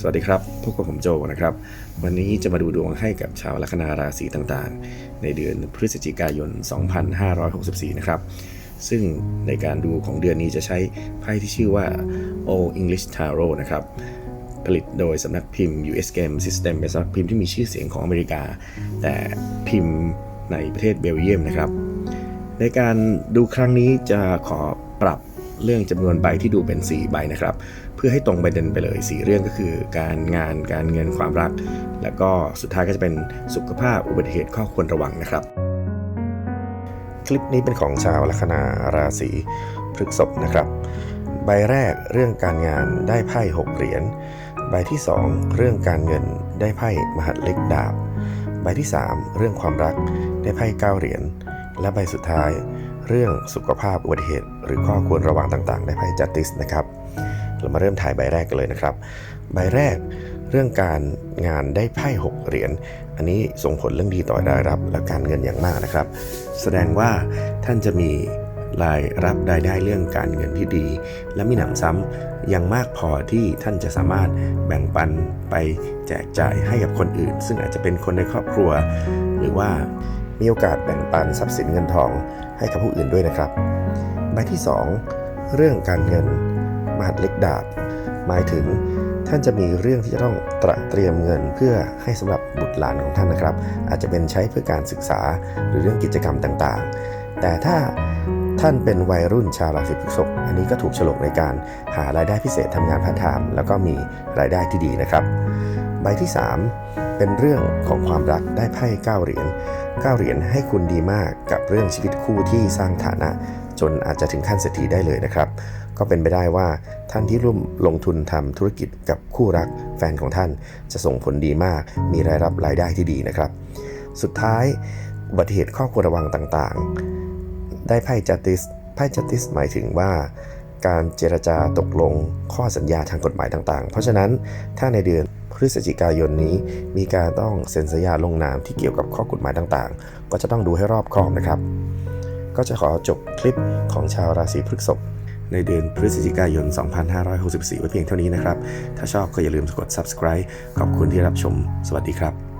สวัสดีครับพบกับผมโจนะครับ วันนี้จะมาดูดวงให้กับชาวลัคนาราศีต่างๆ ในเดือนพฤศจิกายน 2564 นะครับ ซึ่งในการดูของเดือนนี้จะใช้ไพ่ที่ชื่อว่า All English Tarot นะครับ ผลิตโดยสำนักพิมพ์ US Game System เป็นสำนักพิมพ์ที่มีชื่อเสียงของอเมริกา แต่พิมพ์ในประเทศเบลเยียมนะครับ ในการดูครั้งนี้จะขอปรับ เรื่องจำนวนใบที่ดูเป็น 4 ใบนะครับ เพื่อให้ตรงประเด็นไปเลย 4 เรื่องก็คือ การงานการเงินความรัก แล้วก็สุดท้ายก็จะเป็นสุขภาพอุบัติเหตุข้อควรระวังนะครับ คลิปนี้เป็นของชาวลัคนาราศีพฤษภนะครับ ใบแรกเรื่องการงานได้ไพ่6เหรียญใบที่ 2 เรื่องการเงินได้ไพ่มหัดเล็กดาบ ใบที่ 3 เรื่องความรักได้ไพ่9เหรียญและใบสุดท้าย เรื่องสุขภาพอุบัติเหตุ หรือข้อควรระวังต่างๆได้ไพ่จัตติสนะครับเรามาเริ่มถ่ายใบแรกกันเลยนะครับ ใบแรกเรื่องการงานได้ไพ่6เหรียญ อันนี้ส่งผลเรื่องดีต่อรายรับและการเงินอย่างมากนะครับ แสดงว่าท่านจะมีรายรับรายได้เรื่องการเงินที่ดี และมีหนำซ้ำยังมากพอที่ท่านจะสามารถแบ่งปันไปแจกจ่ายให้กับคนอื่น ซึ่งอาจจะเป็นคนในครอบครัว หรือว่า มีโอกาสแบ่งปันทรัพย์สินเงินทองให้กับผู้อื่นด้วยนะครับ ใบที่ 2 เรื่องการเงินมหัดเล็กดาบ หมายถึงท่านจะมีเรื่องที่จะต้องตระเตรียมเงินเพื่อให้สำหรับบุตรหลานของท่านนะครับ อาจจะเป็นใช้เพื่อการศึกษาหรือเรื่องกิจกรรมต่างๆ แต่ถ้าท่านเป็นวัยรุ่นชาวราศีพฤษภอันนี้ก็ถูกฉลกในการหารายได้พิเศษทำงานพาร์ทไทม์แล้วก็มีรายได้ที่ดีนะครับ ใบที่ 3 เป็นเรื่องของความรักได้ไพ่9เหรียญ9เหรียญให้คุณดีมากกับเรื่องชีวิตคู่ที่สร้างฐานะ จนอาจจะถึงขั้นเศรษฐีได้เลยนะครับ ก็เป็นไปได้ว่าท่านที่ร่วมลงทุนทำธุรกิจกับคู่รักแฟนของท่านจะส่งผลดีมาก มีรายรับรายได้ที่ดีนะครับ สุดท้ายอุบัติเหตุข้อควรระวังต่างๆ ได้ไพ่จัตติสไพ่จัตติสหมายถึงว่าการเจรจาตกลงข้อสัญญาทางกฎหมายต่างๆ เพราะฉะนั้นถ้าในเดือน พฤศจิกายนนี้ มีการต้องเซ็นสัญญาลงนามที่เกี่ยวกับข้อกฎหมายต่างๆ ก็จะต้องดูให้รอบคอบนะครับ ก็จะขอจบคลิปของชาวราศีพฤษภในเดือนพฤศจิกายน 2564 ไว้เพียงเท่านี้นะครับ ถ้าชอบก็อย่าลืมกด subscribe ขอบคุณที่รับชม สวัสดีครับ